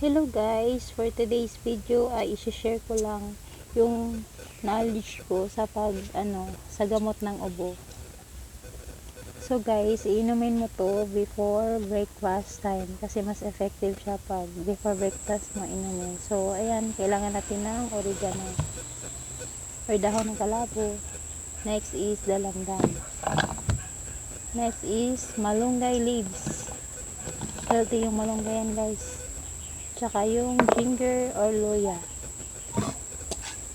Hello guys, for today's video ay i-share ko lang yung knowledge ko sa pag ano, sa gamot ng ubo. So guys, iinumin mo to before breakfast time kasi mas effective siya pag before breakfast mo inumin. So ayan, kailangan natin ng oregano or dahon ng kalabo. Next is dalamdam. Next is malunggay leaves. Healthy yung malunggay yan guys tsaka yung ginger or luya.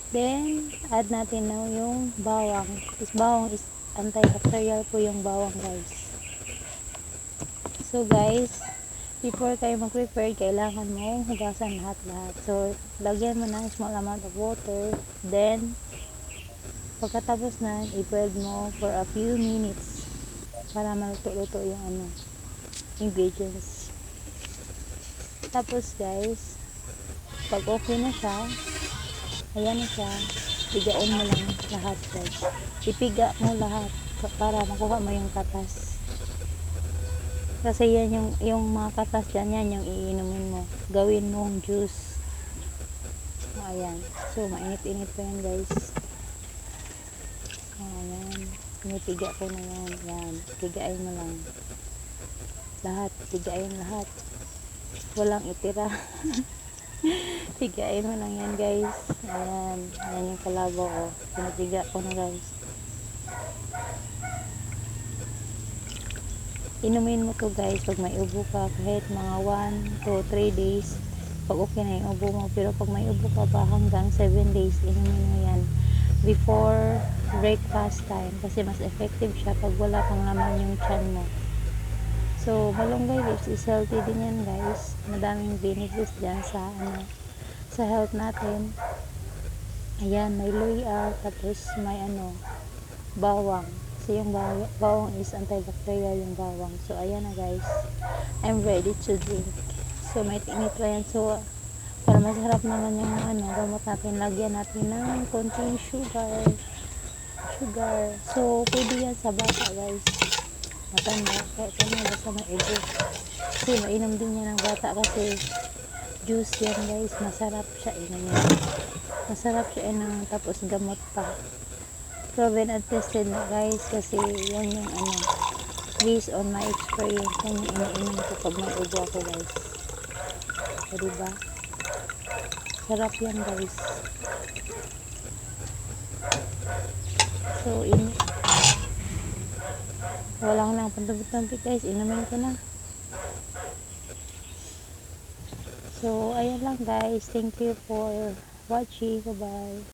Then, add natin na yung bawang. Is bawang is antibacterial po yung bawang guys. So guys, before kayo mag-prepare, kailangan mo hugasan lahat-lahat. So, lagyan mo ng small amount of water. Then, pagkatapos na, i-boil mo for a few minutes para maluto-luto yung ano, ingredients. Tapos guys, pag okay na siya, ayan na siya, pigain mo lang lahat guys. Ipiga mo lahat para makuha mo yung katas. Kasi yan yung, yung mga katas dyan, yan yung iinumin mo. Gawin mong juice. Ayan. So, mainit-init pa yan guys. Ayan. Pinipiga ko na yan. Ayan. Pigain mo lang. Lahat. Pigain lahat walang itira. Pigain mo lang yan guys. Ayan, ayan yung kalabo ko. Pinapiga ko na guys. Inumin mo to guys pag may ubo ka. Kahit mga 1 to 3 days pag okay na yung ubo mo. Pero pag may ubo ka pa hanggang 7 days inumin mo yan before breakfast time. Kasi mas effective siya pag wala kang laman yung chan mo So, malunggay leaves is healthy din yan guys. Madaming benefits dyan sa ano, sa health natin. Ayan, may luya, tapos may ano, bawang. So, yung bawang, is antibacterial yung bawang. So, ayan na guys. I'm ready to drink. So, may tinit yan. So, para masarap naman yung ano, gamot natin, lagyan natin ng konting sugar. Sugar. So, pwede yan sa bata guys matanda kahit ano basta may ego. Kasi mainom din niya ng bata kasi juice yan guys. Masarap siya inumin masarap siya inang tapos gamot pa. Proven and tested na guys kasi yan yung ano based on my experience yan yung iniinom ko pag may ako guys. O diba? Sarap yan guys. So in walang lang pantubit-tampit guys. Inumin ko na. So ayan lang guys. Thank you for watching. Bye bye